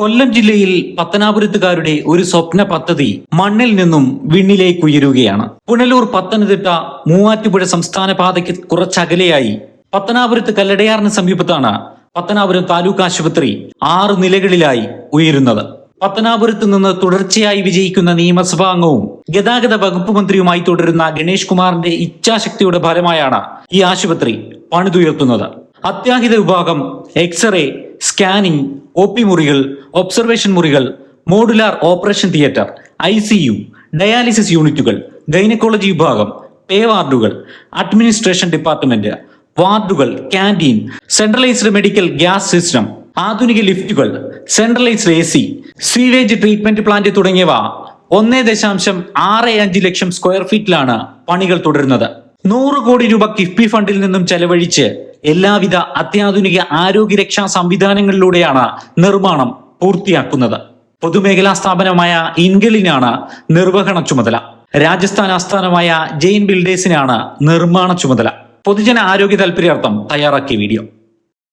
കൊല്ലം ജില്ലയിൽ പത്തനാപുരത്തുകാരുടെ ഒരു സ്വപ്ന പദ്ധതി മണ്ണിൽ നിന്നും വിണ്ണിലേക്ക് ഉയരുകയാണ്. പുനലൂർ പത്തനംതിട്ട മൂവാറ്റുപുഴ സംസ്ഥാന പാതയ്ക്ക് കുറച്ചകലെയായി പത്തനാപുരത്ത് കല്ലടയാറിന് സമീപത്താണ് പത്തനാപുരം താലൂക്ക് ആശുപത്രി ആറ് നിലകളിലായി ഉയരുന്നത്. പത്തനാപുരത്ത് നിന്ന് തുടർച്ചയായി വിജയിക്കുന്ന നിയമസഭാ അംഗവും ഗതാഗത വകുപ്പ് മന്ത്രിയുമായി തുടരുന്ന ഗണേഷ് കുമാറിന്റെ ഇച്ഛാശക്തിയുടെ ഫലമായാണ് ഈ ആശുപത്രി പണിതുയർത്തുന്നത്. അത്യാഹിത വിഭാഗം x ray scanning O P മുറികൾ ഒബ്സർവേഷൻ മുറികൾ modular operation theatre I C U dialysis യൂണിറ്റുകൾ ഗൈനക്കോളജി വിഭാഗം പേ വാർഡുകൾ അഡ്മിനിസ്ട്രേഷൻ ഡിപ്പാർട്ട്മെന്റ് വാർഡുകൾ canteen centralised medical gas system ആധുനിക ലിഫ്റ്റുകൾ centralised A C sewage treatment plant തുടങ്ങിയവ ഒന്നേ ദശാംശം ആറ് അഞ്ച് ലക്ഷം സ്ക്വയർ ഫീറ്റിലാണ് പണികൾ തുടരുന്നത്. നൂറ് കോടി രൂപ കിഫ്ബി ഫണ്ടിൽ നിന്നും ചെലവഴിച്ച് എല്ലാവിധ അത്യാധുനിക ആരോഗ്യരക്ഷാ സംവിധാനങ്ങളിലൂടെയാണ് നിർമ്മാണം പൂർത്തിയാക്കുന്നത്. പൊതുമേഖലാ സ്ഥാപനമായ ഇൻഗലിനാണ് നിർവഹണ ചുമതല. രാജസ്ഥാൻ ആസ്ഥാനമായ ജെയിൻ ബിൽഡേഴ്സിനാണ് നിർമ്മാണ ചുമതല. പൊതുജന ആരോഗ്യ താൽപര്യാർത്ഥം തയ്യാറാക്കിയ വീഡിയോ.